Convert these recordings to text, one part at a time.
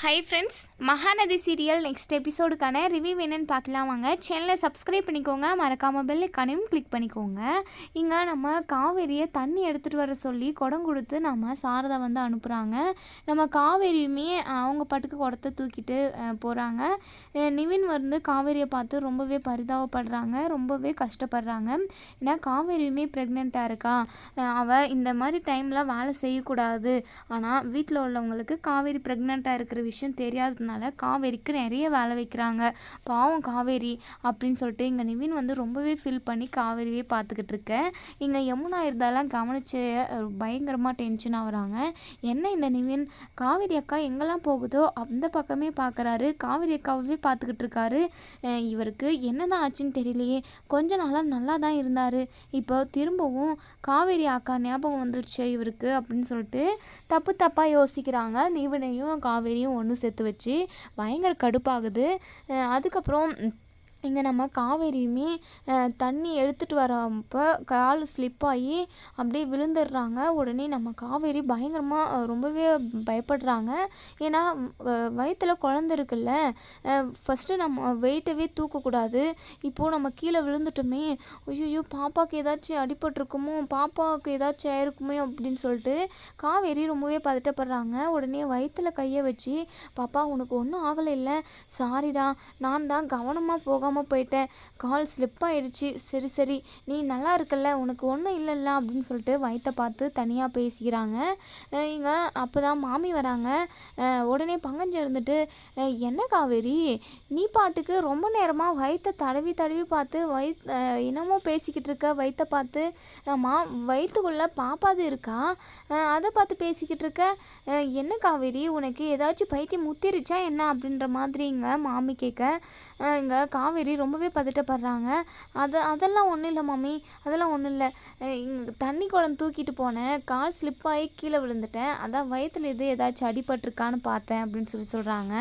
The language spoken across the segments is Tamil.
Hi friends Mahanadhi serial next எபிசோடுக்கான review என்னன்னு பார்க்கலாம் வாங்க. சேனலை சப்ஸ்கிரைப் பண்ணிக்கோங்க. மறக்காமல் பெல் கனையும் கிளிக் பண்ணிக்கோங்க. இங்கே நம்ம காவேரியை தண்ணி எடுத்துகிட்டு வர சொல்லி குடம் கொடுத்து நம்ம சாரதா வந்து அனுப்புகிறாங்க நம்ம காவேரியுமே அவங்க பாட்டுக்கு குடத்தை தூக்கிட்டு போகிறாங்க நிவின் வந்து காவேரியை பார்த்து ரொம்பவே பரிதாபப்படுறாங்க. ரொம்பவே கஷ்டப்படுறாங்க. ஏன்னா காவேரியுமே ப்ரெக்னெண்ட்டாக இருக்கா? அவள் இந்த மாதிரி டைமில் வேலை செய்யக்கூடாது. ஆனால் வீட்டில் உள்ளவங்களுக்கு காவேரி ப்ரெக்னெண்ட்டாக இருக்கிற விஷயம் தெரியாததுனால காவேரிக்கு நிறைய வேலை வைக்கிறாங்க. பாவம் காவேரி அப்படின்னு சொல்லிட்டு இங்கே நிவின் வந்து ரொம்பவே ஃபீல் பண்ணி காவேரியே பார்த்துக்கிட்டு இருக்கேன் இங்கே யமுனா இருந்தாலாம் கவனிச்சு பயங்கரமாக டென்ஷன் ஆகுறாங்க என்ன இந்த நிவின்? காவேரி அக்கா எங்கெல்லாம் போகுதோ அந்த பக்கமே பார்க்குறாரு காவேரி அக்காவே பார்த்துக்கிட்டு இருக்காரு. இவருக்கு என்னதான் ஆச்சுன்னு தெரியலையே. கொஞ்ச நாளாக நல்லா தான் இருந்தார். இப்போ திரும்பவும் காவேரி அக்கா ஞாபகம் வந்துருச்சு இவருக்கு அப்படின்னு சொல்லிட்டு தப்பு தப்பாக யோசிக்கிறாங்க நிவினையும் காவேரியும் ஒன்று சேர்த்து வச்சு பயங்கர கடுப்பாகுது. அதுக்கப்புறம் இங்கே நம்ம காவேரியுமே தண்ணி எடுத்துகிட்டு வரப்போ கால் ஸ்லிப் ஆகி அப்படியே விழுந்துடுறாங்க. உடனே நம்ம காவேரி பயங்கரமாக ரொம்பவே பயப்படுறாங்க. ஏன்னா வயிற்றில் குழந்த இருக்குல்ல ஃபஸ்ட்டு நம்ம வெயிட்டவே தூக்கக்கூடாது. இப்போது நம்ம கீழே விழுந்துட்டோமே ஐயோ பாப்பாவுக்கு ஏதாச்சும் அடிபட்டிருக்குமோ பாப்பாவுக்கு ஏதாச்சும் ஆயிருக்குமோ அப்படின்னு சொல்லிட்டு காவேரி ரொம்பவே பதட்டப்படுறாங்க. உடனே வயிற்றில் கையை வச்சு பாப்பா உனக்கு ஒன்றும் ஆகலை இல்லை சாரிடா நான் தான் கவனமாக போகாமல் போயிட்டேன். கால் ஸ்லிப் ஆயிடுச்சு சரி சரி. நீ நல்லா இருக்கல்ல உனக்கு ஒன்றும் இல்லைல்ல அப்படின்னு சொல்லிட்டு வயிற்றை பார்த்து தனியாக பேசிக்கிறாங்க. இங்கே இங்க அப்போ தான் மாமி வராங்க. உடனே பங்கஞ்சு இருந்துட்டு என்ன காவேரி? நீ பாட்டுக்கு ரொம்ப நேரமாக வயிற்றை தடவி தடவி பார்த்து வயிற் இன்னமும் பேசிக்கிட்டு இருக்க. வயிற்றை பார்த்து ஆமாம் வயிற்றுக்குள்ளே பாப்பாது இருக்கா? அதை பார்த்து பேசிக்கிட்டு இருக்க. என்ன காவேரி? உனக்கு ஏதாச்சும் பைத்தியம் முத்திருச்சா என்ன? அப்படின்ற மாதிரிங்க மாமி கேட்க. இங்கே காவேரி ரொம்பவே பதட்டப்படுறாங்க. அது அதெல்லாம் ஒன்றும் இல்லை மாமி. அதெல்லாம் ஒன்றும் இல்லை. இங்கே தண்ணி குடம் தூக்கிட்டு போனேன் கால் ஸ்லிப்பாகி கீழே விழுந்துட்டேன். அதான் வயிற்றுல எது ஏதாச்சும் அடிபட்டிருக்கான்னு பார்த்தேன் அப்படின்னு சொல்லி சொல்கிறாங்க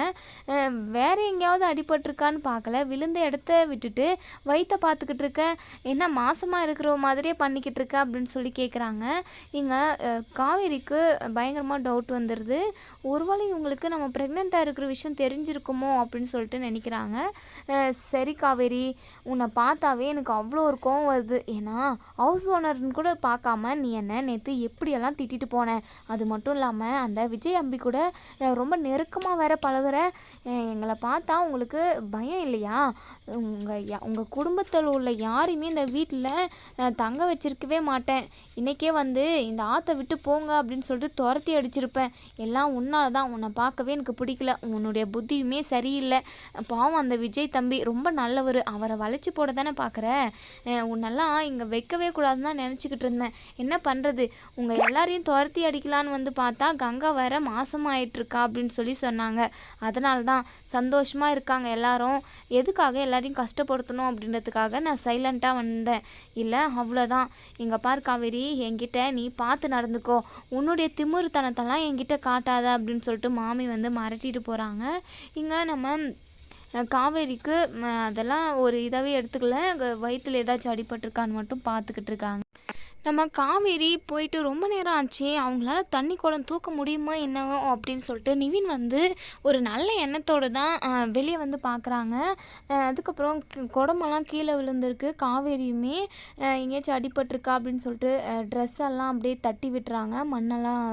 வேறு எங்கேயாவது அடிபட்டிருக்கான்னு பார்க்கல. விழுந்த இடத்த விட்டுட்டு வயிற்றை பார்த்துக்கிட்டு இருக்கேன் என்ன மாசமாக இருக்கிற மாதிரியே பண்ணிக்கிட்டு இருக்க அப்படின்னு சொல்லி கேட்குறாங்க இங்கே காவேரிக்கு பயங்கரமாக டவுட் வந்துடுது ஒருவேளை இவங்களுக்கு நம்ம ப்ரெக்னெண்ட்டாக இருக்கிற விஷயம் தெரிஞ்சிருக்குமோ அப்படின்னு சொல்லிட்டு நினைக்கிறாங்க. சரி காவேரி உன்னை பார்த்தாவே எனக்கு அவ்வளோ ஒரு கோவம் வருது. ஏன்னா ஹவுஸ் ஓனர்னு கூட பார்க்காம நீ என்ன நேற்று எப்படியெல்லாம் திட்டிட்டு போனேன் அது மட்டும் இல்லாமல் அந்த விஜய் அம்பி கூட ரொம்ப நெருக்கமாக வேற பழகிற எங்களை பார்த்தா உங்களுக்கு பயம் இல்லையா? உங்கள் உங்கள் குடும்பத்தில் உள்ள யாரையுமே இந்த வீட்டில் தங்க வச்சிருக்கவே மாட்டேன். இன்றைக்கே வந்து இந்த ஆற்றை விட்டு போங்க அப்படின்னு சொல்லிட்டு துரத்தி அடிச்சிருப்பேன். எல்லாம் உன்னால தான் உன்னை பார்க்கவே எனக்கு பிடிக்கல. உன்னுடைய புத்தியுமே சரியில்லை. பாவம் அந்த விஜய் தம்பி ரொம்ப நல்லவர். அவரை வளைச்சி போட தானே பார்க்குற உன்னெல்லாம் இங்கே வைக்கவே கூடாதுன்னு தான் நினச்சிக்கிட்டு இருந்தேன். என்ன பண்ணுறது உங்கள் எல்லாரையும் துரத்தி அடிக்கலான்னு வந்து பார்த்தா கங்கா வேற மாசமாயிட்டிருக்கா அப்படின்னு சொல்லி சொன்னாங்க. அதனால தான் சந்தோஷமாக இருக்காங்க எல்லாரும். எதுக்காக எல்லாரையும் கஷ்டப்படுத்தணும் அப்படின்றதுக்காக நான் சைலண்ட்டாக வந்தேன். இல்லை அவ்வளோதான் இங்கே பார் காவேரி என்கிட்ட நீ பார்த்து நடந்துக்கோ. உன்னுடைய திமிருத்தனத்தெல்லாம் என்கிட்ட காட்டாத அப்படின்னு சொல்லிட்டு மாமி வந்து மிரட்டிட்டு போகிறாங்க இங்கே நம்ம காவேரிக்கு அதெல்லாம் ஒரு இதாகவே எடுத்துக்கல. வயிற்றில் ஏதாச்சும் அடிபட்டிருக்கான்னு மட்டும் பார்த்துக்கிட்டு இருக்காங்க. நம்ம காவேரி போயிட்டு ரொம்ப நேரம் ஆச்சு. அவங்களால தண்ணி குடம் தூக்க முடியுமா என்னவோ அப்படின்னு சொல்லிட்டு நிவின் வந்து ஒரு நல்ல எண்ணத்தோடு தான் வெளியே வந்து பார்க்குறாங்க அதுக்கப்புறம் குடமெல்லாம் கீழே விழுந்திருக்கு. காவேரியுமே எங்கேயாச்சும் அடிபட்டிருக்கா அப்படின்னு சொல்லிட்டு ட்ரெஸ் எல்லாம் அப்படியே தட்டி விட்டுறாங்க. மண்ணெல்லாம்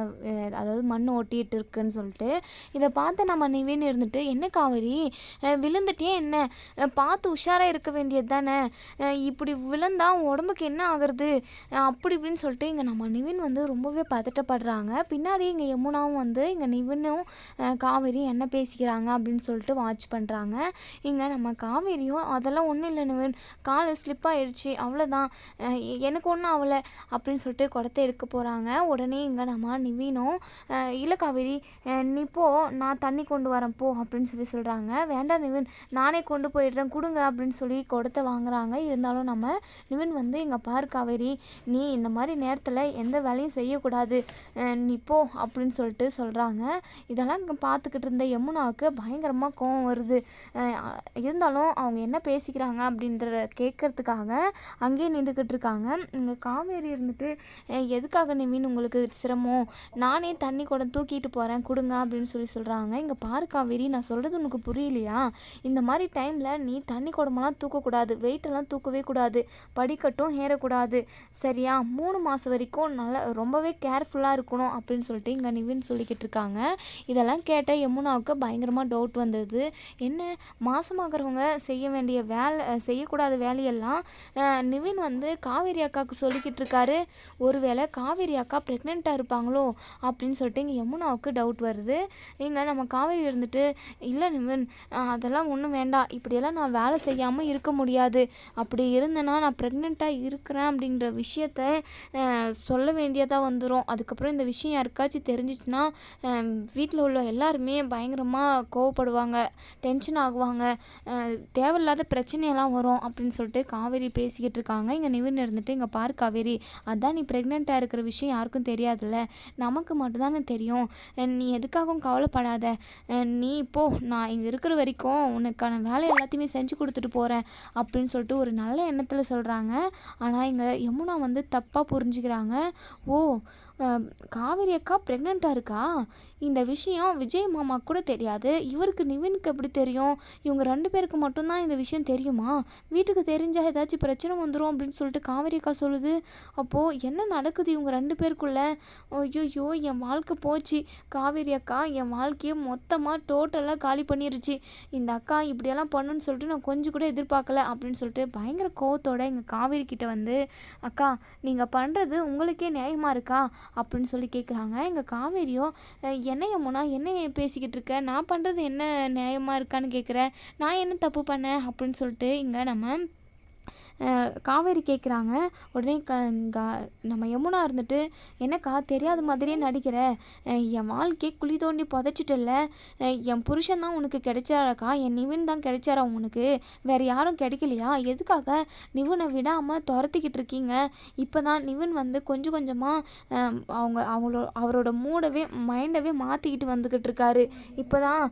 அதாவது மண் ஓட்டிகிட்டு இருக்குன்னு சொல்லிட்டு. இதை பார்த்து நம்ம நிவின் இருந்துட்டு என்ன காவேரி? விழுந்துட்டே என்ன? பார்த்து உஷாராக இருக்க வேண்டியது தானே? இப்படி விழுந்தா உடம்புக்கு என்ன ஆகுறது? அப்படி இப்படின்னு சொல்லிட்டு இங்கே நம்ம நிவின் வந்து ரொம்பவே பதட்டப்படுறாங்க. பின்னாடி இங்கே யமுனாவும் வந்து இங்கே நிவினும் காவேரி காவேரியும் என்ன பேசிக்கிறாங்க அப்படின்னு சொல்லிட்டு வாட்ச் பண்ணுறாங்க இங்கே நம்ம காவேரியும் அதெல்லாம் ஒன்றும் இல்லை நிவின். கால் ஸ்லிப் ஆயிடுச்சு. அவ்வளோதான் எனக்கு ஒன்றும் ஆகலை அப்படின்னு சொல்லிட்டு குடத்தை எடுக்க போகிறாங்க உடனே இங்கே நம்ம நிவினும் இல்லை காவேரி நீ போ. நான் தண்ணி கொண்டு வரேன். போ. அப்படின்னு சொல்லி சொல்கிறாங்க வேண்டாம் நிவின். நானே கொண்டு போயிடுறேன். கொடுங்க. அப்படின்னு சொல்லி குடத்தை வாங்குறாங்க. இருந்தாலும் நம்ம நிவின் வந்து இங்கே பாரு காவேரி. நீ நீ இந்த மாதிரி நேரத்தில் எந்த வேலையும் செய்யக்கூடாது. நீ போ அப்படின்னு சொல்லிட்டு சொல்கிறாங்க இதெல்லாம் இங்கே பார்த்துக்கிட்டு இருந்த யமுனாவுக்கு பயங்கரமாக கோவம் வருது. இருந்தாலும் அவங்க என்ன பேசிக்கிறாங்க அப்படின்ற கேட்கறதுக்காக அங்கேயே நின்றுக்கிட்டு இருக்காங்க. இங்கே காவேரி இருந்துட்டு எதுக்காக எதுக்காக மீன் உங்களுக்கு சிரமம்? நானே தண்ணி குடம் தூக்கிட்டு போகிறேன் கொடுங்க அப்படின்னு சொல்லி சொல்கிறாங்க இங்கே பாரு காவேரி நான் சொல்கிறது உனக்கு புரியலையா? இந்த மாதிரி டைமில் நீ தண்ணி குடமெல்லாம் தூக்கக்கூடாது. வெயிட்டெல்லாம் தூக்கவே கூடாது. படிக்கட்டும் ஏறக்கூடாது. சரியா? மூணு மாதம் வரைக்கும் நல்லா ரொம்பவே கேர்ஃபுல்லாக இருக்கணும் அப்படின்னு சொல்லிட்டு இங்கே நிவின் சொல்லிக்கிட்டு இருக்காங்க. இதெல்லாம் கேட்ட யமுனாவுக்கு பயங்கரமாக டவுட் வந்தது. என்ன மாசமாகறவங்க செய்ய வேண்டிய வேலை செய்யக்கூடாத வேலையெல்லாம் நிவின் வந்து காவேரி அக்காவுக்கு சொல்லிக்கிட்டு இருக்காரு. ஒருவேளை காவேரி அக்கா ப்ரெக்னெண்ட்டாக இருப்பாங்களோ அப்படின்னு சொல்லிட்டு இங்கே யமுனாவுக்கு டவுட் வருது. இங்கே நம்ம காவேரி இருந்துட்டு இல்லை நிவின் அதெல்லாம் ஒன்றும் வேண்டாம். இப்படியெல்லாம் நான் வேலை செய்யாமல் இருக்க முடியாது. அப்படி இருந்தேன்னா நான் ப்ரெக்னெண்ட்டாக இருக்கிறேன் அப்படின்ற விஷயத்த சொல்ல வேண்டியதாக வந்துடும் அதுக்கப்புறம் இந்த விஷயம் யாருக்காச்சும் தெரிஞ்சிச்சுன்னா வீட்டில் உள்ள எல்லாருமே பயங்கரமாக கோவப்படுவாங்க டென்ஷன் ஆகுவாங்க. தேவையில்லாத பிரச்சனையெல்லாம் வரும் அப்படின்னு சொல்லிட்டு காவேரி பேசிக்கிட்டு இருக்காங்க. இங்கே நிவின் இருந்துட்டு இங்கே பார் காவேரி அதான் நீ ப்ரெக்னெண்ட்டாக இருக்கிற விஷயம் யாருக்கும் தெரியாதுல்ல. நமக்கு மட்டும்தானே தெரியும். நீ எதுக்காகவும் கவலைப்படாத. நீ இப்போ நான் இங்கே இருக்கிற வரைக்கும் உனக்கான வேலை எல்லாத்தையுமே செஞ்சு கொடுத்துட்டு போகிறேன் அப்படின்னு சொல்லிட்டு ஒரு நல்ல எண்ணத்தில் சொல்கிறாங்க ஆனால் இங்கே யமுனா வந்து தப்பாக புரிஞ்சுக்கிறாங்க. ஓ காவேரி அக்கா ப்ரெக்னெண்ட்டாக இருக்கா? இந்த விஷயம் விஜய் மாமா கூட தெரியாது. இவருக்கு நிவினுக்கு எப்படி தெரியும்? இவங்க ரெண்டு பேருக்கு மட்டும்தான் இந்த விஷயம் தெரியுமா? வீட்டுக்கு தெரிஞ்சால் ஏதாச்சும் பிரச்சனை வந்துடும் அப்படின்னு சொல்லிட்டு காவேரி அக்கா சொல்லுது. அப்போது என்ன நடக்குது இவங்க ரெண்டு பேருக்குள்ள? ஐயோ என் வாழ்க்கை போச்சு. காவேரி அக்கா என் வாழ்க்கையை மொத்தமாக டோட்டலாக காலி பண்ணிருச்சு. இந்த அக்கா இப்படியெல்லாம் பண்ணுன்னு சொல்லிட்டு நான் கொஞ்சம் கூட எதிர்பார்க்கல அப்படின்னு சொல்லிட்டு பயங்கர கோவத்தோட எங்கள் காவேரி கிட்ட வந்து அக்கா நீங்கள் பண்ணுறது உங்களுக்கே நியாயமாக இருக்கா? அப்படின்னு சொல்லி கேட்குறாங்க எங்கள் காவேரியோ என்ன யமுனா? என்ன பேசிக்கிட்டு இருக்க நான் பண்ணுறது என்ன நியாயமாக இருக்கான்னு கேட்குற நான் என்ன தப்பு பண்ணேன் அப்படின்னு சொல்லிட்டு இங்கே நம்ம காவேரி கேட்குறாங்க உடனே க நம்ம யமுனா இருந்துட்டு என்னக்கா தெரியாத மாதிரியே நடிக்கிற? என் வாழ்க்கையை குழி தோண்டி புதைச்சிட்டல என் புருஷன் தான் உனக்கு கிடைச்சாராக்கா? என் நிவின் தான் கிடைச்சாரா உனக்கு? வேறு யாரும் கிடைக்கலையா? எதுக்காக நிவினை விடாமல் துரத்திக்கிட்டு இருக்கீங்க? இப்போ தான் நிவின் வந்து கொஞ்சம் கொஞ்சமாக அவங்க அவங்களோ அவரோட மூடவே மைண்டவே மாற்றிக்கிட்டு வந்துக்கிட்டு இருக்காரு. இப்போ தான்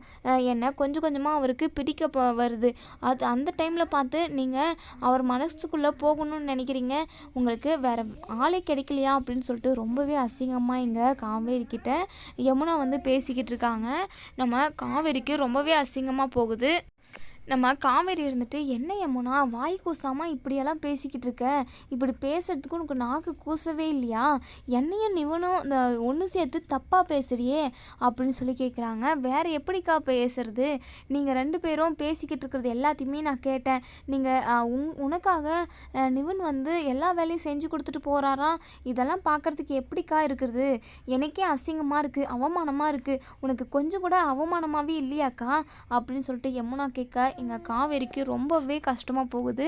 என்னை கொஞ்சம் கொஞ்சமாக அவருக்கு பிடிக்க வருது. அது அந்த டைமில் பார்த்து நீங்கள் அவர் மனசுக்குள்ளே போகணும்னு நினைக்கிறீங்க? உங்களுக்கு வேறு ஆளே கிடைக்கலையா? அப்படின்னு சொல்லிட்டு ரொம்பவே அசிங்கமாக இங்கே காவேரிக்கிட்ட யமுனா வந்து பேசிக்கிட்டு இருக்காங்க. நம்ம காவேரிக்கு ரொம்பவே அசிங்கமாக போகுது. நம்ம காவேரி இருந்துட்டு என்ன யமுனா வாய் கூசாமல் இப்படியெல்லாம் பேசிக்கிட்டு இருக்க? இப்படி பேசுறதுக்கு உனக்கு நாக்கு கூசவே இல்லையா? என்னையும் நிவனும் இந்த ஒன்று சேர்த்து தப்பாக பேசுறியே? அப்படின்னு சொல்லி கேட்குறாங்க வேறு எப்படிக்கா பேசுறது? நீங்கள் ரெண்டு பேரும் பேசிக்கிட்டு இருக்கிறது எல்லாத்தையுமே நான் கேட்டேன். நீங்கள் உங் உனக்காக நிவன் வந்து எல்லா வேலையும் செஞ்சு கொடுத்துட்டு போகிறாராம் இதெல்லாம் பார்க்கறதுக்கு எப்படிக்கா இருக்கிறது எனக்கே அசிங்கமாக இருக்குது அவமானமாக இருக்குது உனக்கு கொஞ்சம் கூட அவமானமாகவே இல்லையாக்கா? அப்படின்னு சொல்லிட்டு யமுனா கேட்க எங்கள் காவேரிக்கு ரொம்பவே கஷ்டமாக போகுது.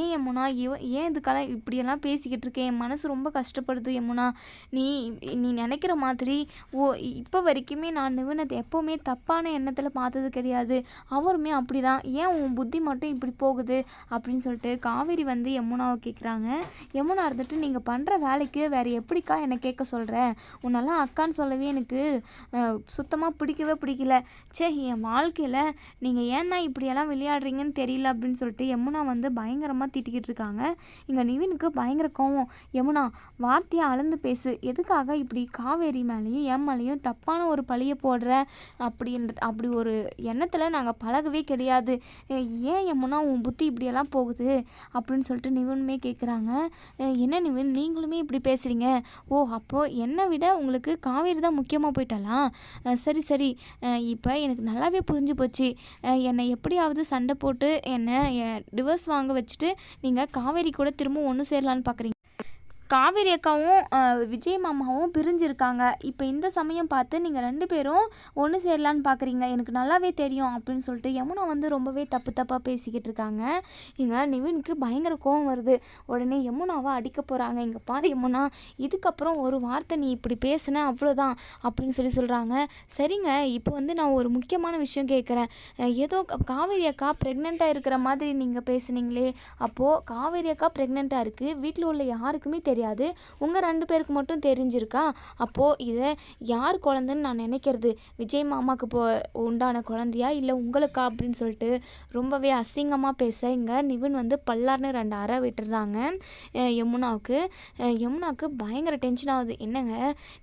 ஏன் யமுனா? இவ ஏன் இதுக்கெல்லாம் இப்படியெல்லாம் பேசிக்கிட்டு இருக்கேன் என் மனசு ரொம்ப கஷ்டப்படுது யமுனா. நீ நீ நினைக்கிற மாதிரி ஓ இப்போ வரைக்குமே நான் நிவனத்தை எப்போவுமே தப்பான எண்ணத்தில் பார்த்தது கிடையாது. அவருமே அப்படி தான் ஏன் உன் புத்தி மட்டும் இப்படி போகுது? அப்படின்னு சொல்லிட்டு காவேரி வந்து யமுனாவை கேட்குறாங்க யமுனா இருந்துட்டு நீங்கள் பண்ணுற வேலைக்கு வேறு எப்படிக்கா என்னை கேட்க சொல்கிற உன்னெல்லாம் அக்கான்னு சொல்லவே எனக்கு சுத்தமாக பிடிக்கவே பிடிக்கல. ச்சே என் வாழ்க்கையில் நீங்கள் ஏன்னா இப்படியெல்லாம் விளையாடுறீங்கன்னு தெரியல அப்படின்னு சொல்லிட்டு யமுனா வந்து பயங்கரமாக திட்டிக்கிட்டு இருக்காங்க. இங்கே நிவினுக்கு பயங்கர கோவம். யமுனா வார்த்தையை அளந்து பேசு. எதுக்காக இப்படி காவேரி மேலேயும் என் மேலேயும் தப்பான ஒரு பழியை போடுற? அப்படின்ற அப்படி ஒரு எண்ணத்தில் நாங்கள் பழகவே கிடையாது. ஏன் யமுனா உன் புத்தி இப்படியெல்லாம் போகுது? அப்படின்னு சொல்லிட்டு நிவினுமே கேட்குறாங்க என்ன நிவின்? நீங்களுமே இப்படி பேசுகிறீங்க ஓ அப்போது என்னை விட உங்களுக்கு காவேரி தான் முக்கியமாக போயிட்டாலாம் சரி சரி. இப்போ எனக்கு நல்லாவே புரிஞ்சு போச்சு. என்னை எப்படி எப்படியாவது சண்டை போட்டு என்னை டிவர்ஸ் வாங்க வச்சுட்டு நீங்கள் காவேரி கூட திரும்ப ஒன்று சேரலான்னு பார்க்குறீங்க காவேரி அக்காவும் விஜய் மாமாவும் பிரிஞ்சிருக்காங்க. இப்போ இந்த சமயம் பார்த்து நீங்கள் ரெண்டு பேரும் ஒன்று சேரலான்னு பார்க்குறீங்க எனக்கு நல்லாவே தெரியும் அப்படின்னு சொல்லிட்டு யமுனா வந்து ரொம்பவே தப்பு தப்பாக பேசிக்கிட்டு இருக்காங்க. இங்கே நிவினுக்கு பயங்கர கோவம் வருது. உடனே யமுனாவை அடிக்க போகிறாங்க இங்கே பாரு யமுனா இதுக்கப்புறம் ஒரு வார்த்தை நீ இப்படி பேசுன அவ்வளோதான் அப்படின்னு சொல்லி சொல்கிறாங்க சரிங்க இப்போ வந்து நான் ஒரு முக்கியமான விஷயம் கேட்குறேன் ஏதோ காவேரி அக்கா ப்ரெக்னெண்ட்டாக இருக்கிற மாதிரி நீங்கள் பேசுனீங்களே. அப்போது காவேரி அக்கா ப்ரெக்னெண்ட்டாக இருக்குது வீட்டில் உள்ள யாருக்குமே தெரியும் தெரியாது. உங்கள் ரெண்டு பேருக்கு மட்டும் தெரிஞ்சிருக்கா? அப்போது இதை யார் குழந்தைன்னு நான் நினைக்கிறது. விஜய் மாமாவுக்கு போ உண்டான குழந்தையா? இல்லை உங்களுக்கா? அப்படின்னு சொல்லிட்டு ரொம்பவே அசிங்கமாக பேச இங்கே நிவின் வந்து பல்லார்னு ரெண்டு அறை விட்டுறாங்க யமுனாவுக்கு. யமுனாவுக்கு பயங்கர டென்ஷன் ஆகுது. என்னங்க?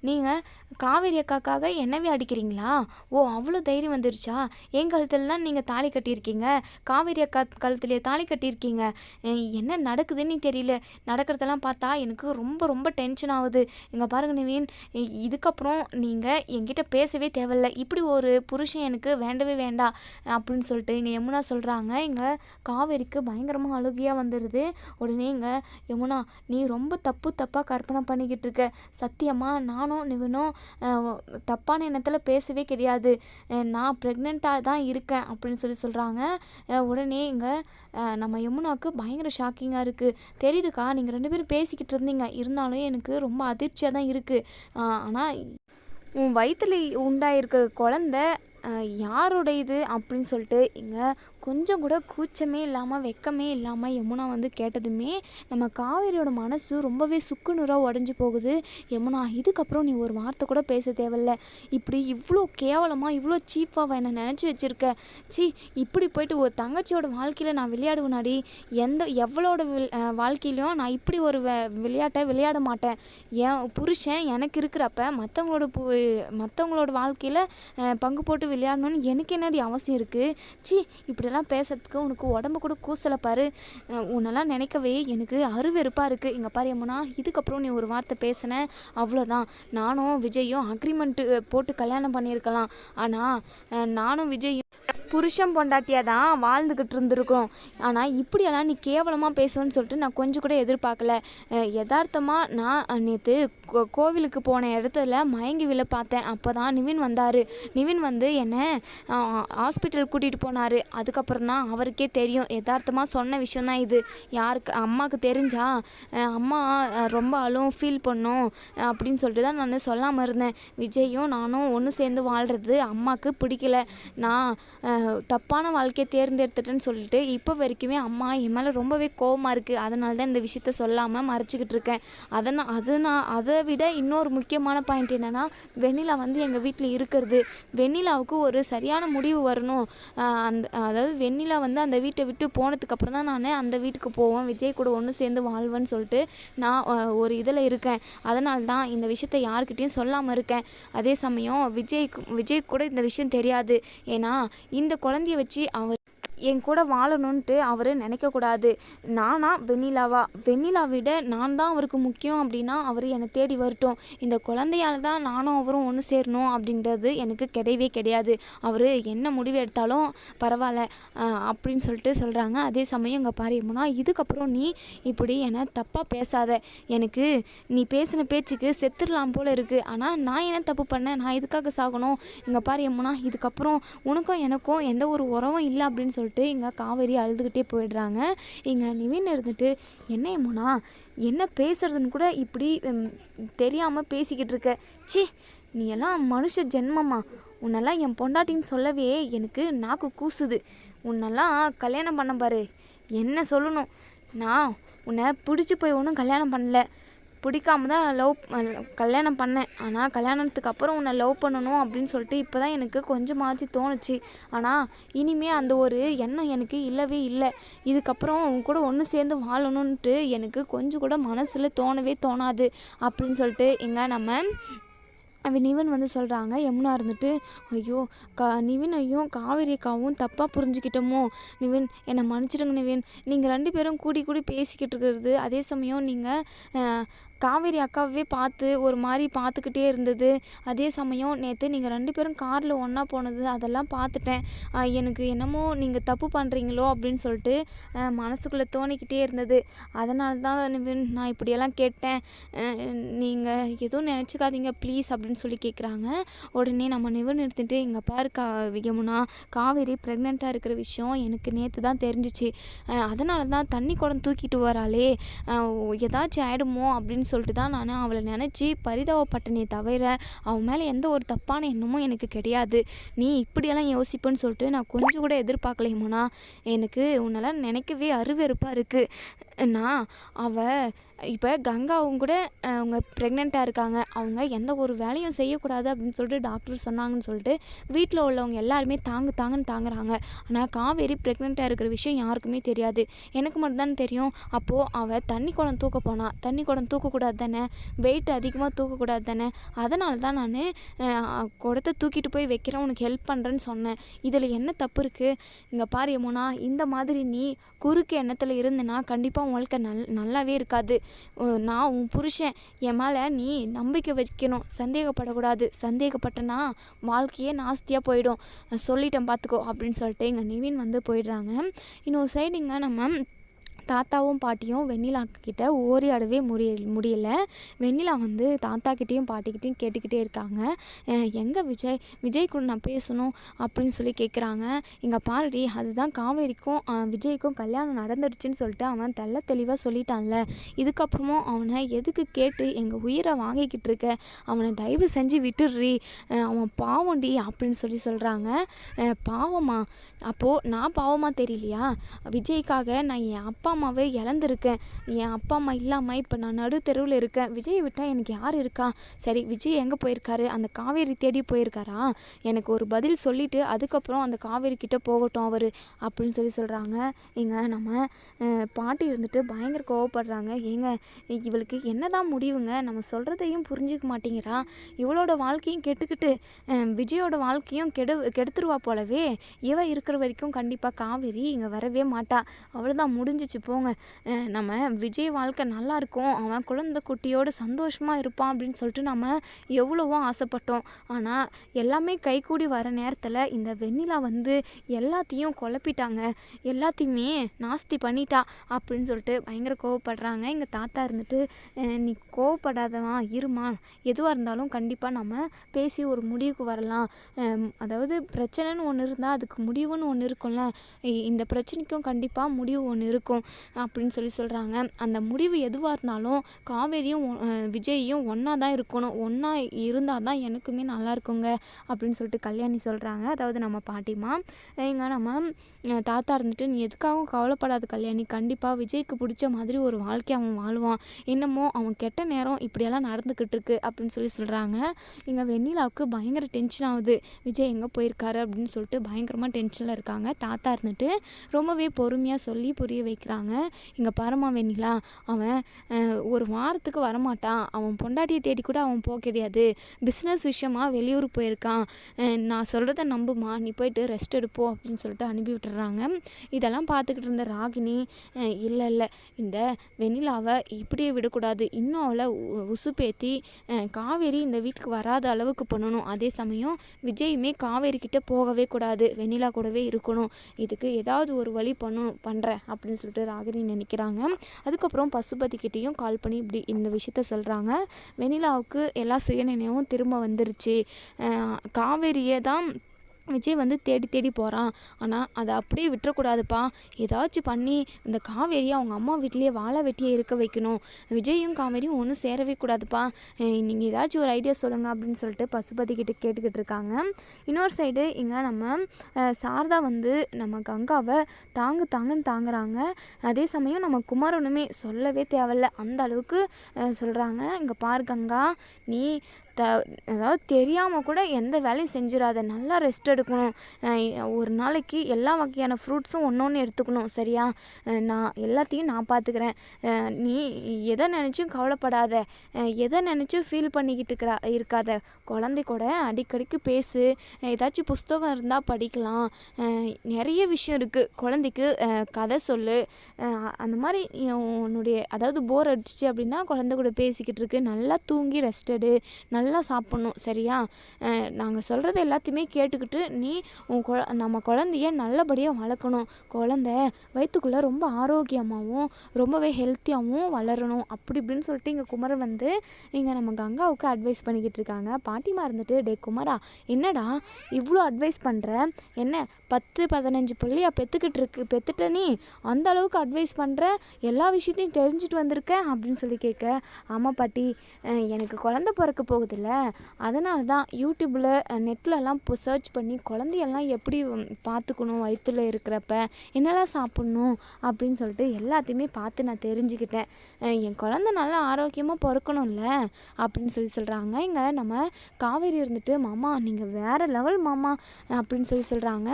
நீங்கள் காவேரி அக்காக்காக என்னவே அடிக்கிறீங்களா? ஓ அவ்வளோ தைரியம் வந்துருச்சா? என் கழுத்துலலாம் நீங்கள் தாலி கட்டியிருக்கீங்க. காவேரி அக்கா கழுத்துலேயே தாலி கட்டியிருக்கீங்க. என்ன நடக்குதுன்னு தெரியல. நடக்கிறதெல்லாம் பார்த்தா எனக்கு ரொம்ப ரொம்ப டென்ஷன் ஆகுது. இங்கே பாருங்க நிவீன் இ- இதுக்கப்புறம் நீங்கள் என்கிட்ட பேசவே தேவையில்ல. இப்படி ஒரு புருஷன் எனக்கு வேண்டவே வேண்டாம் அப்படின்னு சொல்லிட்டு இங்கே யமுனா சொல்கிறாங்க இங்கே காவேரிக்கு பயங்கரமாக அழுகையாக வந்துடுது உடனே இங்கே யமுனா நீ ரொம்ப தப்பு தப்பாக கற்பனை பண்ணிக்கிட்டு இருக்க. சத்தியமாக நானும் நிவனும் தப்பான எண்ணத்தில் பேசவே கிடையாது. நான் ப்ரெக்னெண்ட்டாக தான் இருக்கேன் அப்படின்னு சொல்லி சொல்கிறாங்க உடனே இங்கே நம்ம யமுனாவுக்கு பயங்கர ஷாக்கிங்காக இருக்குது தெரியுதுக்கா? நீங்கள் ரெண்டு பேரும் பேசிக்கிட்டு இருந்தீங்க. இருந்தாலும் எனக்கு ரொம்ப அதிர்ச்சியாக தான் இருக்குது ஆனால் உன் வயிற்றுல உண்டாயிருக்கிற குழந்த யாருடையது அப்படின்னு சொல்லிட்டு இங்கே கொஞ்சம் கூட கூச்சமே இல்லாமல் வெக்கமே இல்லாமல் யமுனா வந்து கேட்டதுமே நம்ம காவேரியோட மனசு ரொம்பவே சுக்குநூறாக உடஞ்சி போகுது. யமுனா இதுக்கப்புறம் நீ ஒரு வார்த்தை கூட பேச தேவையில்ல. இப்படி இவ்வளோ கேவலமாக இவ்வளோ சீப்பாக என்னை நினச்சி வச்சுருக்க? சி இப்படி போயிட்டு ஒரு தங்கச்சியோட வாழ்க்கையில் நான் விளையாடுவேனாடி. எந்த எவ்வளோட வாழ்க்கையிலையும் நான் இப்படி ஒரு விளையாட்டை விளையாட மாட்டேன். என் புருஷன் எனக்கு இருக்கிறப்ப மற்றவங்களோட பு மற்றவங்களோட வாழ்க்கையில் பங்கு போட்டு விளையாடணும்னு எனக்கு என்னடி அவசியம் இருக்குது சி இப்படிலாம் பேசுறதுக்கு உனக்கு உடம்பு கூட கூசலை பாரு. உன்னெல்லாம் நினைக்கவே எனக்கு அருவெருப்பாக இருக்குது இங்கே பாரு அம்மா இதுக்கப்புறம் நீ ஒரு வார்த்தை பேசின அவ்வளோதான் நானும் விஜயும் அக்ரிமெண்ட்டு போட்டு கல்யாணம் பண்ணியிருக்கலாம். ஆனால் நானும் விஜயும் புருஷன் பொண்டாட்டியாக தான் வாழ்ந்துக்கிட்டு இருந்திருக்கோம் ஆனால் இப்படியெல்லாம் நீ கேவலமாக பேசுவேன்னு சொல்லிட்டு நான் கொஞ்சம் கூட எதிர்பார்க்கல. யதார்த்தமாக நான் நேற்று கோவிலுக்கு போன இடத்துல மயங்கி விழ பார்த்தேன். அப்போ தான் நிவின் வந்தார். நிவின் வந்து என்னை ஹாஸ்பிட்டல் கூட்டிகிட்டு போனார். அதுக்கப்புறம் தான் அவருக்கே தெரியும். யதார்த்தமாக சொன்ன விஷயம் தான் இது. யாருக்கு அம்மாவுக்கு தெரிஞ்சா அம்மா ரொம்ப ஆளும் ஃபீல் பண்ணும் அப்படின்னு சொல்லிட்டு தான் நான் சொல்லாமல் இருந்தேன். விஜயும் நானும் ஒன்று சேர்ந்து வாழ்கிறது அம்மாவுக்கு பிடிக்கல. நான் தப்பான வாழ்க்கையை தேர்ந்தெடுத்துட்டேன்னு சொல்லிட்டு இப்போ வரைக்குமே அம்மா என் மேலே ரொம்பவே கோவமாக இருக்குது அதனால தான் இந்த விஷயத்த சொல்லாமல் மறைச்சிக்கிட்டு இருக்கேன். அதனால் அது நான் அதை விட இன்னொரு முக்கியமான பாயிண்ட் என்னென்னா வெண்ணிலா வந்து எங்கள் வீட்டில் இருக்கிறது. வெண்ணிலாவுக்கு ஒரு சரியான முடிவு வரணும். அந்த அதாவது வெண்ணிலா வந்து அந்த வீட்டை விட்டு போனதுக்கப்புறம் தான் நான் அந்த வீட்டுக்கு போவேன் விஜய் கூட ஒன்று சேர்ந்து வாழ்வேன்னு சொல்லிட்டு நான் ஒரு இதில் இருக்கேன். அதனால தான் இந்த விஷயத்த யாருக்கிட்டேயும் சொல்லாமல் இருக்கேன். அதே சமயம் விஜய்க்கு விஜய் கூட இந்த விஷயம் தெரியாது. ஏன்னா இந்த குழந்தைய வச்சு அவர் என் கூட வாழணுன்ட்டு அவர் நினைக்கக்கூடாது. நானா வெண்ணிலாவா? வெண்ணிலா விட நான் தான் அவருக்கு முக்கியம் அப்படின்னா அவர் என்னை தேடி வரட்டும். இந்த குழந்தையால் தான் நானும் அவரும் ஒன்று சேரணும் அப்படின்றது எனக்கு கிடையவே கிடையாது. அவர் என்ன முடிவு எடுத்தாலும் பரவாயில்ல அப்படின்னு சொல்லிட்டு சொல்கிறாங்க அதே சமயம் இங்கே பாருமா இதுக்கப்புறம் நீ இப்படி என்னை தப்பாக பேசாத. எனக்கு நீ பேசின பேச்சுக்கு செத்துடலாம் போல் இருக்குது ஆனால் நான் என்ன தப்பு பண்ணேன்? நான் இதுக்காக சாகணும்? இங்கே பாரு எம்முனா இதுக்கப்புறம் உனக்கும் எனக்கும் எந்த ஒரு உறவும் இல்லை அப்படின்னு சொல்லிட்டு இங்கே காவேரி அழுதுகிட்டே போயிடுறாங்க. இங்கே நிவின் இருந்துட்டு என்ன யமுனா என்ன பேசுறதுன்னு கூட இப்படி தெரியாமல் பேசிக்கிட்டு இருக்க. சி நீ எல்லாம் மனுஷ ஜென்மமா. உன்னெல்லாம் என் பொண்டாட்டின்னு சொல்லவே எனக்கு நாக்கு கூசுது. உன்னெல்லாம் கல்யாணம் பண்ண பாரு. என்ன சொல்லணும்? நான் உன்னை பிடிச்சி போய் ஒன்றும் கல்யாணம் பண்ணல. பிடிக்காம தான் லவ் கல்யாணம் பண்ணேன். ஆனால் கல்யாணத்துக்கு அப்புறம் உன்னை லவ் பண்ணணும் அப்படின்னு சொல்லிட்டு இப்போ தான் எனக்கு கொஞ்சமாச்சு தோணுச்சு. ஆனால் இனிமே அந்த ஒரு எண்ணம் எனக்கு இல்லவே இல்லை. இதுக்கப்புறம் உன் கூட ஒன்று சேர்ந்து வாழணுன்ட்டு எனக்கு கொஞ்சம் கூட மனசில் தோணவே தோணாது அப்படின்னு சொல்லிட்டு எங்கே நம்ம அவன் நிவன் வந்து சொல்கிறாங்க யமுனா இருந்துட்டு ஐயோ கா நிவினையும் காவேரி அக்காவும் தப்பாக புரிஞ்சுக்கிட்டோமோ? நிவின் என்னை மன்னிச்சிடுங்க நிவின். நீங்கள் ரெண்டு பேரும் கூடி கூடி பேசிக்கிட்டு இருக்கிறது. அதே சமயம் நீங்கள் காவேரி அக்காவே பார்த்து ஒரு மாதிரி பார்த்துக்கிட்டே இருந்தது. அதே சமயம் நேற்று நீங்கள் ரெண்டு பேரும் காரில் ஒன்றா போனது அதெல்லாம் பார்த்துட்டேன். எனக்கு என்னமோ நீங்கள் தப்பு பண்ணுறீங்களோ அப்படின்னு சொல்லிட்டு மனசுக்குள்ளே தோணிக்கிட்டே இருந்தது. அதனால தான் நான் இப்படியெல்லாம் கேட்டேன். நீங்கள் எதுவும் நினச்சிக்காதீங்க ப்ளீஸ் அப்படின்னு சொல்லி கேட்குறாங்க உடனே நம்ம நிவர் எடுத்துட்டு இங்கே பாரு கா யமுனா காவேரி ப்ரெக்னெண்ட்டாக இருக்கிற விஷயம் எனக்கு நேற்று தான் தெரிஞ்சிச்சு. அதனால தான் தண்ணி குடம் தூக்கிட்டு வராளே. ஏதாச்சும் ஆயிடுமோ அப்படின்னு சொல்லிட்டு தான் நான் அவளை நினச்சி பரிதாபப்பட்டனே தவிர அவன் மேலே எந்த ஒரு தப்பான எண்ணமும் எனக்கு கிடையாது. நீ இப்படியெல்லாம் யோசிப்பேன்னு சொல்லிட்டு நான் கொஞ்சம் கூட எதிர்பார்க்கலையம்மாண்ணா எனக்கு உன்னெல்லாம் நினைக்கவே அருவெருப்பாக இருக்குது நான் அவள் இப்போ கங்காவும் கூட அவங்க ப்ரெக்னெண்ட்டாக இருக்காங்க. அவங்க எந்த ஒரு வேலையும் செய்யக்கூடாது அப்படின்னு சொல்லிட்டு டாக்டர் சொன்னாங்கன்னு சொல்லிட்டு வீட்டில் உள்ளவங்க எல்லாருமே தாங்கு தாங்குன்னு தாங்குறாங்க. ஆனால் காவேரி ப்ரெக்னெண்ட்டாக இருக்கிற விஷயம் யாருக்குமே தெரியாது. எனக்கு மட்டும்தான் தெரியும். அப்போது அவள் தண்ணி குடம் தூக்க போனால் தண்ணி குடம் தூக்கக்கூடாது தானே? வெயிட் அதிகமாக தூக்கக்கூடாது தானே? அதனால தான் நான் குடத்தை தூக்கிட்டு போய் வைக்கிறேன் உனக்கு ஹெல்ப் பண்ணுறேன்னு சொன்னேன். இதில் என்ன தப்பு இருக்குது இங்கே பாரு யமுனா இந்த மாதிரி நீ குறுக்கு எண்ணத்தில் இருந்தேன்னா கண்டிப்பாக உன் வாழ்க்கை நல் நல்லாவே இருக்காது. நான் உன் புருஷன். என் மேலே நீ நம்பிக்கை வைக்கணும். சந்தேகப்படக்கூடாது. சந்தேகப்பட்டனா வாழ்க்கையே நாஸ்தியாக போயிடும். சொல்லிட்டேன் பார்த்துக்கோ அப்படின்னு சொல்லிட்டு எங்கள் நிவின் வந்து போயிடுறாங்க. இன்னொரு சைடுங்க நம்ம தாத்தாவும் பாட்டியும் வெண்ணிலா கிட்ட ஓரியாடவே முடிய முடியல. வெண்ணிலா வந்து தாத்தா கிட்டேயும் பாட்டிக்கிட்டேயும் கேட்டுக்கிட்டே இருக்காங்க. எங்கே விஜய்? விஜய் கூட நான் பேசணும் அப்படின்னு சொல்லி கேட்குறாங்க இங்கே பாருடி அதுதான் காவேரிக்கும் விஜய்க்கும் கல்யாணம் நடந்துடுச்சுன்னு சொல்லிட்டு அவன் தெள்ள தெளிவாக சொல்லிட்டான்ல. இதுக்கப்புறமும் அவனை எதுக்கு கேட்டு எங்கள் உயிரை வாங்கிக்கிட்டு இருக்க? அவனை தயவு செஞ்சு விட்டுடுறி. அவன் பாவம்டி அப்படின்னு சொல்லி சொல்கிறாங்க பாவமா அப்போது நான் பாவமாக தெரியலையா? விஜய்க்காக நான் என் அப்பா அம்மாவை இழந்திருக்கேன். என் அப்பா அம்மா இல்லாமல் இப்போ நான் நடு தெருவில் இருக்கேன். விஜய் விட்டால் எனக்கு யார் இருக்கா? சரி விஜய் எங்கே போயிருக்காரு? அந்த காவேரி தேடி போயிருக்காரா? எனக்கு ஒரு பதில் சொல்லிவிட்டு அதுக்கப்புறம் அந்த காவேரி கிட்டே போகட்டும் அவர் அப்படின்னு சொல்லி சொல்கிறாங்க ஏங்க நம்ம பாட்டி இருந்துட்டு பயங்கர கோவப்படுறாங்க. ஏங்க இவளுக்கு என்ன தான் முடிவுங்க? நம்ம சொல்கிறதையும் புரிஞ்சுக்க மாட்டேங்கிறா. இவளோட வாழ்க்கையும் கெட்டுக்கிட்டு விஜயோட வாழ்க்கையும் கெடு கெடுத்துருவா போலவே இவ இருக்கிற வரைக்கும் கண்டிப்பாக காவேரி இங்கே வரவே மாட்டா. அவ்வளோதான் முடிஞ்சிச்சு போங்க. நம்ம விஜய் வாழ்க்கை நல்லா இருக்கும். அவன் குழந்தை குட்டியோட சந்தோஷமாக இருப்பான் அப்படின்னு சொல்லிட்டு நம்ம எவ்வளவோ ஆசைப்பட்டோம். ஆனால் எல்லாமே கைகூடி வர நேரத்தில் இந்த வெண்ணிலா வந்து எல்லாத்தையும் குழப்பிட்டாங்க. எல்லாத்தையுமே நாஸ்தி பண்ணிட்டா அப்படின்னு சொல்லிட்டு பயங்கர கோவப்படுறாங்க. எங்கள் தாத்தா இருந்துட்டு நீ கோவப்படாதவா? இருமா. எதுவாக இருந்தாலும் கண்டிப்பாக நம்ம பேசி ஒரு முடிவுக்கு வரலாம். அதாவது பிரச்சனைன்னு ஒன்று இருந்தால் அதுக்கு முடிவுன்னு ஒன்று இருக்கும்ல. இ- இந்த பிரச்சனைக்கும் கண்டிப்பாக முடிவு ஒன்று இருக்கும் அப்படின்னு சொல்லி சொல்கிறாங்க அந்த முடிவு எதுவாக இருந்தாலும் காவேரியும் ஒ- விஜயும் ஒன்றா தான் இருக்கணும். ஒன்றா இருந்தால் தான் எனக்குமே நல்லா இருக்குங்க அப்படின்னு சொல்லிட்டு கல்யாணி சொல்கிறாங்க அதாவது நம்ம பாட்டிமா இங்கே நம்ம தாத்தா இருந்துட்டு நீ எதுக்காகவும் கவலைப்படாத கல்யாணி. கண்டிப்பாக விஜய்க்கு பிடிச்ச மாதிரி ஒரு வாழ்க்கை அவன் வாழ்வான். என்னமோ அவன் கெட்ட நேரம் இப்படியெல்லாம் நடந்துக்கிட்டு இருக்கு அப்படின்னு சொல்லி சொல்கிறாங்க இங்கே வெண்ணிலாவுக்கு பயங்கர டென்ஷன் ஆகுது. விஜய் எங்கே போயிருக்காரு அப்படின்னு சொல்லிட்டு பயங்கரமாக டென்ஷன் டென்ஷனில் இருக்காங்க. தாத்தா இருந்துட்டு ரொம்பவே பொறுமையாக சொல்லி புரிய வைக்கிறாங்க. இங்கே பாருமா வெண்ணிலா அவன் ஒரு வாரத்துக்கு வரமாட்டான். அவன் பொண்டாட்டியை தேடி கூட அவன் போக கிடையாது. பிஸ்னஸ் விஷயமா வெளியூர் போயிருக்கான். நான் சொல்கிறத நம்புமா நீ போயிட்டு ரெஸ்ட் எடுப்போம் அப்படின்னு சொல்லிட்டு அனுப்பி விட்டுறாங்க. இதெல்லாம் பார்த்துக்கிட்டு இருந்த ராகினி இல்லை இல்லை. இந்த வெண்ணிலாவை இப்படியே விடக்கூடாது. இன்னும் அவளை உ- உசுப்பேத்தி காவேரி இந்த வீட்டுக்கு வராத அளவுக்கு பண்ணணும். அதே சமயம் விஜயுமே காவேரி கிட்ட போகவே கூடாது. வெண்ணிலா கூடவே இருக்கணும். இதுக்கு ஏதாவது ஒரு வழி பண்ணணும் பண்ணுறேன் அப்படின்னு சொல்லிட்டு ராகினி நினைக்கிறாங்க. அதுக்கப்புறம் பசுபதிக்கிட்டேயும் கால் பண்ணி இப்படி இந்த விஷயத்த சொல்கிறாங்க வெண்ணிலாவுக்கு எல்லா சுயநினைவும் திரும்ப வந்துருச்சு. காவேரியை தான் விஜய் வந்து தேடி தேடி போகிறான் ஆனால் அதை அப்படியே விட்டுறக்கூடாதுப்பா. ஏதாச்சும் பண்ணி இந்த காவேரியை அவங்க அம்மா வீட்லேயே வாழை வெட்டியே இருக்க வைக்கணும். விஜயும் காவேரியும் ஒன்றும் சேரவே கூடாதுப்பா. நீங்கள் ஏதாச்சும் ஒரு ஐடியா சொல்லுங்கள் அப்படின்னு சொல்லிட்டு பசுபதி கிட்ட கேட்டுக்கிட்டு இருக்காங்க. இன்னொரு சைடு இங்கே நம்ம சாரதா வந்து நம்ம கங்காவை தாங்கு தாங்குன்னு தாங்குறாங்க. அதே சமயம் நம்ம குமரனுமே சொல்லவே தேவையில்ல. அந்த அளவுக்கு சொல்கிறாங்க இங்கே பாரு கங்கா நீ த அதாவது தெரியாமல் கூட எந்த வேலையும் செஞ்சிடாத நல்லா ரெஸ்ட் எடுக்கணும். ஒரு நாளைக்கு எல்லா வகையான ஃப்ரூட்ஸும் ஒன்று ஒன்று எடுத்துக்கணும் சரியா? நான் எல்லாத்தையும் நான் பார்த்துக்கிறேன் நீ எதை நினச்சும் கவலைப்படாத. எதை நினச்சும் ஃபீல் பண்ணிக்கிட்டு இருக்கிறா இருக்காத. குழந்தை கூட அடிக்கடிக்கு பேசு. ஏதாச்சும் புஸ்தகம் இருந்தால் படிக்கலாம். நிறைய விஷயம் இருக்குது குழந்தைக்கு கதை சொல்லு. அந்த மாதிரி உன்னுடைய அதாவது போர் அடிச்சிச்சு அப்படின்னா குழந்தை கூட பேசிக்கிட்டு இருக்கு. நல்லா தூங்கி ரெஸ்ட் எடு. நல்லா சாப்பிட்ணும் சரியா? நாங்கள் சொல்கிறது எல்லாத்தையுமே கேட்டுக்கிட்டு நீ உன் குழ நம்ம குழந்தைய நல்லபடியாக வளர்க்கணும். குழந்த வயிற்றுக்குள்ளே ரொம்ப ஆரோக்கியமாகவும் ரொம்பவே ஹெல்த்தியாகவும் வளரணும். அப்படி இப்படின்னு சொல்லிட்டு இங்கே குமரன் வந்து இங்கே நம்ம கங்காவுக்கு அட்வைஸ் பண்ணிக்கிட்டு இருக்காங்க. பாட்டிமா இருந்துட்டு டே குமரா என்னடா இவ்வளோ அட்வைஸ் பண்ணுற என்ன பத்து பதினஞ்சு பிள்ளையா பெற்றுக்கிட்டு இருக்கு? பெற்றுட்ட நீ? அந்த அளவுக்கு அட்வைஸ் பண்ணுற எல்லா விஷயத்தையும் தெரிஞ்சுட்டு வந்திருக்க? அப்படின்னு சொல்லி கேட்க ஆமாம் பாட்டி எனக்கு குழந்த பிறக்க போகுது ஆயிடுச்சுல அதனால தான் யூடியூப்பில் நெட்லலாம் இப்போ சர்ச் பண்ணி குழந்தையெல்லாம் எப்படி பார்த்துக்கணும் வயித்துல இருக்கிறப்ப என்னெல்லாம் சாப்பிட்ணும் அப்படின்னு சொல்லிட்டு எல்லாத்தையுமே பார்த்து நான் தெரிஞ்சுக்கிட்டேன். என் குழந்த நல்லா ஆரோக்கியமாக பிறக்கணும்ல அப்படின்னு சொல்லி சொல்கிறாங்க இங்கே நம்ம காவேரி இருந்துட்டு மாமா நீங்கள் வேறு லெவல் மாமா அப்படின்னு சொல்லி சொல்கிறாங்க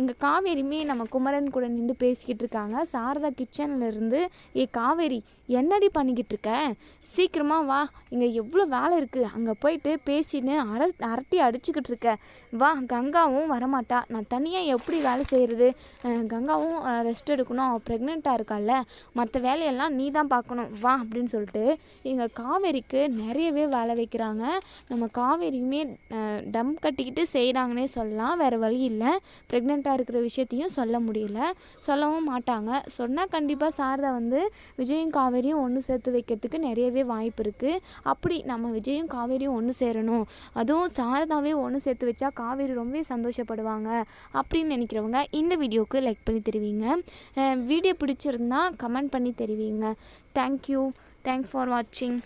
இங்கே காவேரியுமே நம்ம குமரன் கூட நின்று பேசிக்கிட்டு இருக்காங்க. சாரதா கிச்சனில் இருந்து ஏ காவேரி என்னடி பண்ணிக்கிட்டு இருக்க சீக்கிரமாக வா. இங்கே எவ்வளோ வேலை இருக்குது அங்கே போயிட்டு பேசின்னு அர அரட்டி அடிச்சுக்கிட்டு இருக்க வா கங்காவும் வரமாட்டா. நான் தனியாக எப்படி வேலை செய்கிறது கங்காவும் ரெஸ்ட் எடுக்கணும். அவள் ப்ரெக்னெண்ட்டாக இருக்கால்ல மற்ற வேலையெல்லாம் நீ தான் பார்க்கணும். வா அப்படின்னு சொல்லிட்டு இங்கே காவேரிக்கு நிறையவே வேலை வைக்கிறாங்க. நம்ம காவேரியுமே டம் கட்டிக்கிட்டு செய்கிறாங்கன்னே சொல்லலாம். வேறு வழி இல்லை. ப்ரெக்னெண்ட்டாக இருக்கிற விஷயத்தையும் சொல்ல முடியல. சொல்லவும் மாட்டாங்க. சொன்னால் கண்டிப்பாக சாரதா வந்து விஜயும் காவேரியும் ஒன்று சேர்த்து வைக்கிறதுக்கு நிறையவே வாய்ப்பு இருக்குது அப்படி நம்ம விஜயும் காவேரியும் ஒன்று சேரணும். அதுவும் சாரதாவே ஒன்று சேர்த்து வச்சா காவேரி ரொம்பவே சந்தோஷப்படுவாங்க. அப்படின்னு நினைக்கிறவங்க இந்த வீடியோவுக்கு லைக் பண்ணி தெரிவிங்க. வீடியோ பிடிச்சிருந்தா கமெண்ட் பண்ணி தெரிவிங்க. தேங்க்யூ தேங்க்ஸ் ஃபார் வாட்சிங்